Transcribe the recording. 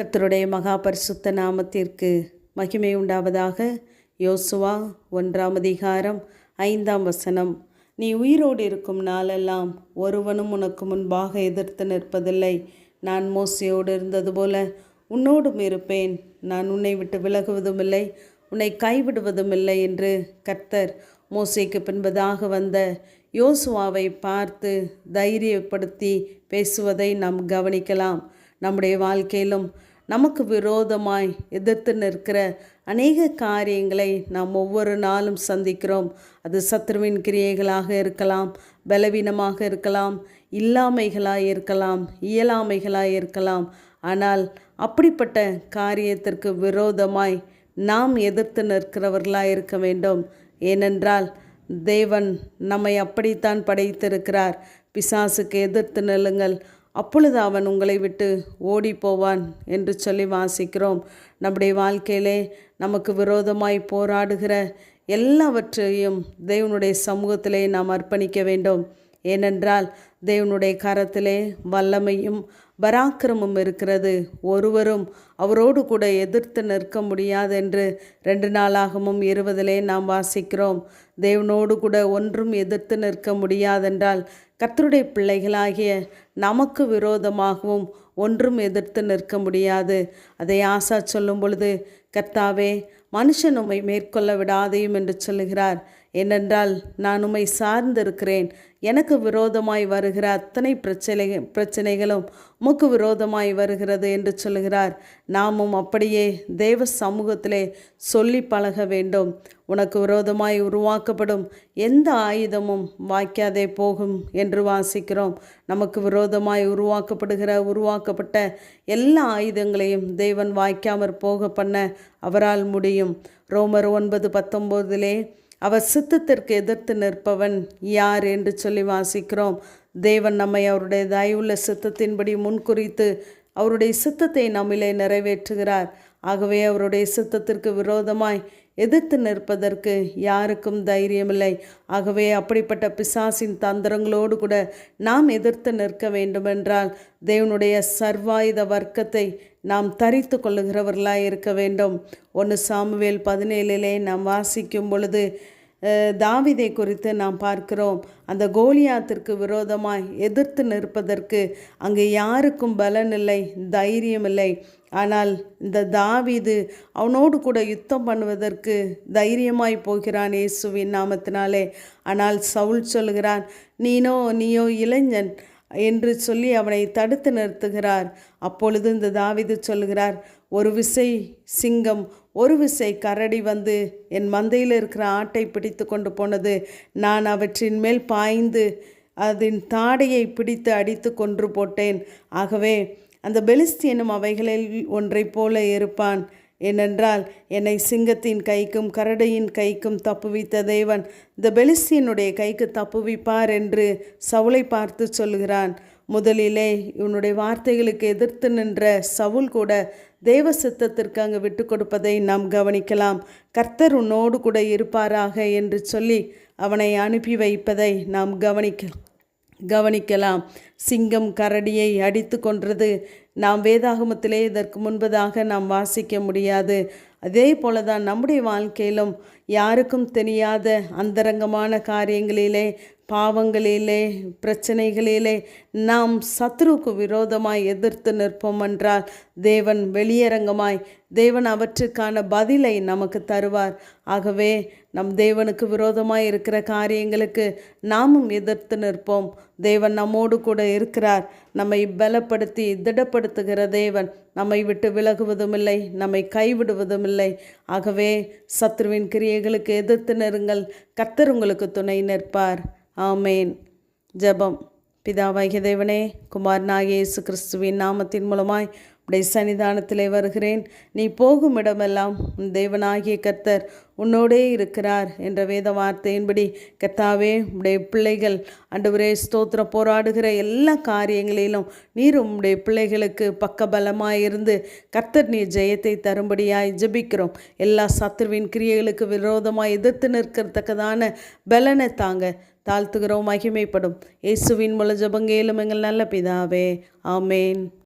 கர்த்தருடைய மகா பரிசுத்த நாமத்திற்கு மகிமை உண்டாவதாக. யோசுவா ஒன்றாம் அதிகாரம் ஐந்தாம் வசனம். நீ உயிரோடு இருக்கும் நாளெல்லாம் ஒருவனும் உனக்கு முன்பாக எதிர்த்து நிற்பதில்லை. நான் மோசையோடு இருந்தது போல உன்னோடும் இருப்பேன். நான் உன்னை விட்டு விலகுவதும் இல்லை உன்னை கைவிடுவதும் இல்லை என்று கர்த்தர் மோசைக்கு பின்பதாக வந்த யோசுவாவை பார்த்து தைரியப்படுத்தி பேசுவதை நாம் கவனிக்கலாம். நம்முடைய வாழ்க்கையிலும் நமக்கு விரோதமாய் எதிர்த்து நிற்கிற அநேக காரியங்களை நாம் ஒவ்வொரு நாளும் சந்திக்கிறோம். அது சத்ருவின் கிரியைகளாக இருக்கலாம் பலவீனமாக இருக்கலாம் இல்லாமைகளாக இருக்கலாம் இயலாமைகளாக இருக்கலாம். ஆனால் அப்படிப்பட்ட காரியத்திற்கு விரோதமாய் நாம் எதிர்த்து நிற்கிறவர்களாக இருக்க வேண்டும். ஏனென்றால் தேவன் நம்மை அப்படித்தான் படைத்திருக்கிறார். பிசாசுக்கு எதிர்த்து நெல்லுங்கள். அப்பொழுது அவன் உங்களை விட்டு ஓடி போவான் என்று சொல்லி வாசிக்கிறோம். நம்முடைய வாழ்க்கையிலே நமக்கு விரோதமாய் போராடுகிற எல்லாவற்றையும் தேவனுடைய சமூகத்திலே நாம் அர்ப்பணிக்க வேண்டும். ஏனென்றால் தேவனுடைய கரத்திலே வல்லமையும் பராக்கிரமும் இருக்கிறது. ஒருவரும் அவரோடு கூட எதிர்த்து நிற்க முடியாது என்று ரெண்டு நாளாகவும் இருபதிலே நாம் வாசிக்கிறோம். தேவனோடு கூட ஒன்றும் எதிர்த்து நிற்க முடியாதென்றால் கர்த்தருடைய பிள்ளைகளாகிய நமக்கு விரோதமாகவும் ஒன்றும் எதிர்த்து நிற்க முடியாது. அதை ஆசா சொல்லும் பொழுது கர்த்தாவே மனுஷன் உம்மை மேற்கொள்ள விடாதையும் என்று சொல்லுகிறார். ஏனென்றால் நான் உம்மை சார்ந்திருக்கிறேன். எனக்கு விரோதமாய் வருகிற அத்தனை பிரச்சனை பிரச்சனைகளும் உமக்கு விரோதமாய் வருகிறது என்று சொல்லுகிறார். நாமும் அப்படியே தேவ சமூகத்திலே சொல்லி பழக வேண்டும். உனக்கு விரோதமாய் உருவாக்கப்படும் எந்த ஆயுதமும் வாய்க்காதே போகும் என்று வாசிக்கிறோம். நமக்கு விரோதமாய் உருவாக்கப்படுகிற உருவாக்கப்பட்ட எல்லா ஆயுதங்களையும் தேவன் வாய்க்காமற் போக பண்ண அவரால் முடியும். ரோமர் ஒன்பது பத்தொம்போதிலே அவர் சித்தத்திற்கு எதிர்த்து நிற்பவன் யார்? என்று சொல்லி வாசிக்கிறோம். தேவன் நம்மை அவருடைய தயவுள்ள சித்தத்தின்படி முன்குறித்து அவருடைய சித்தத்தை நம்மிலே நிறைவேற்றுகிறார். ஆகவே அவருடைய சித்தத்திற்கு விரோதமாய் எதிர்த்து நிற்பதற்கு யாருக்கும் தைரியமில்லை. ஆகவே அப்படிப்பட்ட பிசாசின் தந்திரங்களோடு கூட நாம் எதிர்த்து நிற்க வேண்டுமென்றால் தேவனுடைய சர்வாயுத வர்க்கத்தை நாம் தரித்து கொள்ளுகிறவர்களாய் இருக்க வேண்டும். ஒன்று சாமுவேல் பதினேழிலே நாம் வாசிக்கும் பொழுது தாவிதை குறித்து நாம் பார்க்கிறோம். அந்த கோலியாத்திற்கு விரோதமாய் எதிர்த்து நிற்பதற்கு அங்கே யாருக்கும் பலன் இல்லை தைரியம் இல்லை ஆனால் இந்த தாவிது அவனோடு கூட யுத்தம் பண்ணுவதற்கு தைரியமாய் போகிறான் இயேசுவின் நாமத்தினாலே. ஆனால் சவுல் சொல்கிறான் நீனோ நீயோ இளைஞன் என்று சொல்லி அவனை தடுத்து நிறுத்துகிறார். அப்பொழுது இந்த தாவிது சொல்கிறார் ஒரு விசை சிங்கம் ஒரு விசை கரடி வந்து என் மந்தையில் இருக்கிற ஆட்டை பிடித்து கொண்டு போனது. நான் அவற்றின் மேல் பாய்ந்து அதன் தாடையை பிடித்து அடித்து கொன்று போட்டேன். ஆகவே அந்த பெலிஸ்தியனும் அவைகளில் ஒன்றை போல இருப்பான். ஏனென்றால் என்னை சிங்கத்தின் கைக்கும் கரடையின் கைக்கும் தப்புவித்த தேவன் இந்த பெலிஸ்தியனுடைய கைக்கு தப்புவிப்பார் என்று சவுளை பார்த்து சொல்கிறான். முதலிலே இவனுடைய வார்த்தைகளுக்கு எதிர்த்து நின்ற சவுல் கூட தேவ சித்தத்திற்கு அங்கு விட்டு கொடுப்பதை நாம் கவனிக்கலாம். கர்த்தர் உன்னோடு கூட இருப்பாராக என்று சொல்லி அவனை அனுப்பி வைப்பதை நாம் கவனிக்க கவனிக்கலாம். சிங்கம் கரடியை அடித்து கொன்றது நாம் வேதாகமத்திலே இதற்கு முன்பதாக நாம் வாசிக்க முடியாது. அதே போல தான் நம்முடைய வாழ்க்கையிலும் யாருக்கும் தெரியாத அந்தரங்கமான காரியங்களிலே பாவங்களிலே பிரச்சனைகளிலே நாம் சத்ருவுக்கு விரோதமாய் எதிர்த்து நிற்போம் என்றால் தேவன் வெளியரங்கமாய் தேவன் அவற்றுக்கான பதிலை நமக்கு தருவார். ஆகவே நம் தேவனுக்கு விரோதமாய் இருக்கிற காரியங்களுக்கு நாமும் எதிர்த்து நிற்போம். தேவன் நம்மோடு கூட இருக்கிறார். நம்மை பலப்படுத்தி திடப்படுத்துகிற தேவன் நம்மை விட்டு விலகுவதும் இல்லை நம்மை கைவிடுவதும் இல்லை ஆகவே சத்ருவின் கிரியைகளுக்கு எதிர்த்து நெருங்கள் கர்த்தர் உங்களுக்கு துணை நிற்பார். ஆமேன். ஜெபம். பிதாவாகிய தேவனே குமாரனாகிய இயேசு கிறிஸ்துவின் நாமத்தின் மூலமாய் உடைய சன்னிதானத்திலே வருகிறேன். நீ போகும் இடமெல்லாம் உன் தேவனாகிய கர்த்தர் உன்னோடே இருக்கிறார் என்ற வேத வார்த்தையின்படி கர்த்தாவே உடைய பிள்ளைகள் அன்றுவரே ஸ்தோத்திரம். போராடுகிற எல்லா காரியங்களிலும் நீர் உம்முடைய பிள்ளைகளுக்கு பக்கபலமாய் இருந்து கர்த்தர் நீர் ஜெயத்தை தரும்படியாய் ஜெபிக்கிறோம். எல்லா சத்ருவின் கிரியைகளுக்கு விரோதமாக எதிர்த்து நிற்கிறதுக்கதான பலனை தாங்க தாழ்த்துகிறோம் மகிமைப்படும். இயேசுவின் மூல ஜபங்கேலும் எங்கள் நல்ல பிதாவே. ஆமேன்.